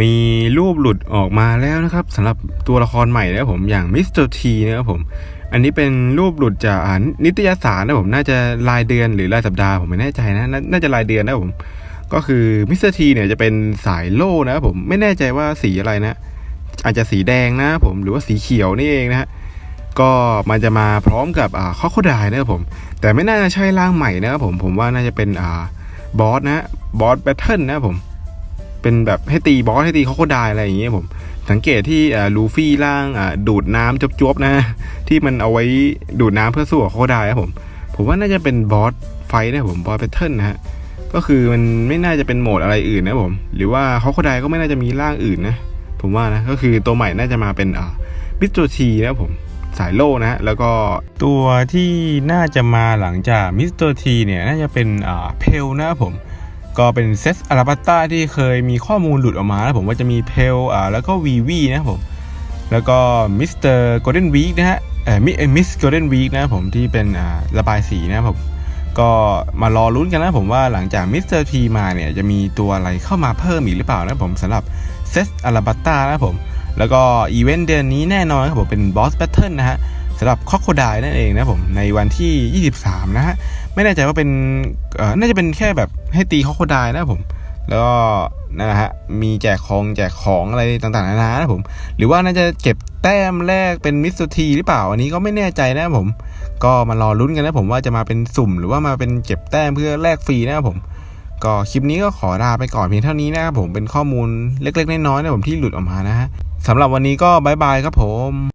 มีรูปหลุดออกมาแล้วนะครับสำหรับตัวละครใหม่นะครับผมอย่างมิสเตอร์ทีนะครับผม อันนี้เป็นรูปหลุดจากนิตยสารนะผมน่าจะรายเดือนหรือรายสัปดาห์ผมไม่แน่ใจนะน่าจะรายเดือนนะผม ก็คือมิสเตอร์ทีเนี่ยจะเป็นสายโล่นะครับผมไม่แน่ใจว่าสีอะไรนะ อาจจะสีแดงนะผมหรือว่าสีเขียวนี่เองนะฮะก็มันจะมาพร้อมกับอ่าข้อโคดายนะครับผม แต่ไม่น่าจะใช่ร่างใหม่นะครับผมผมว่าน่าจะเป็นอ่าบอสนะบอสแบทเทิลนะครับผม เป็นแบบให้ตีบอสให้ตีเขาโคดายอะไรอย่างเงี้ยผมสังเกตที่ลูฟี่ร่างดูดน้ำจบๆนะ ที่มันเอาไว้ดูดน้ำเพื่อสู้กับโคดายครับผม ผมว่าน่าจะเป็นบอสไฟนะผมบอสแบทเทิลนะฮะก็คือมันไม่น่าจะเป็นโหมดอะไรอื่นนะผม หรือว่าเขาโคดายก็ไม่น่าจะมีร่างอื่นนะ ผมว่านะก็คือตัวใหม่น่าจะมาเป็นอ่าบิสโตทีนะผมสายโล่นะฮะแล้วก็ตัวที่น่าจะมาหลังจากมิสเตอร์ทีเนี่ยน่าจะเป็นอ่าเพลนะผม ก็เป็นเซตอาราบัตตาที่เคยมีข้อมูลหลุดออกมานะผมว่าจะมีเพลอ่าแล้วก็วีวีนะผม แล้วก็มิสเตอร์โกลเด้นวีคนะฮะเอ่อมิมิสโกลเด้นวีคนะผมที่เป็นอ่าระบายสีนะผมก็มารอลุ้นกันนะผมว่าหลังจากมิสเตอร์ทีมาเนี่ยจะมีตัวอะไรเข้ามาเพิ่มอีกหรือเปล่านะผมสำหรับเซตอาราบัตตานะผม แล้วก็อีเวนต์เดือนนี้แน่นอนครับผมเป็นบอสแบทเทิลนะฮะสำหรับค o โคดายนั่นเองนะผมในวันที่ 23 นะฮะ ไม่แน่ใจว่าเป็นน่าจะเป็นแค่แบบให้ตีค o โคดายนะผม แล้วก็นั่นแหละฮะมีแจกของแจกของอะไรต่างๆนานานะผม หรือว่าน่าจะเก็บแต้มแรกเป็นมิสเตอร์ทีหรือเปล่าอันนี้ก็ไม่แน่ใจนะครับผม ก็มารอลุ้นกันนะผมว่าจะมาเป็นสุ่ม หรือว่ามาเป็นเก็บแต้มเพื่อแลกฟรีนะครับผมก็คลิปนี้ก็ขอลาไปก่อนเพียงเท่านี้นะครับผมเป็นข้อมูลเล็กๆน้อยๆนะผมที่หลุดออกมานะฮะสำหรับวันนี้ก็บายบายครับผม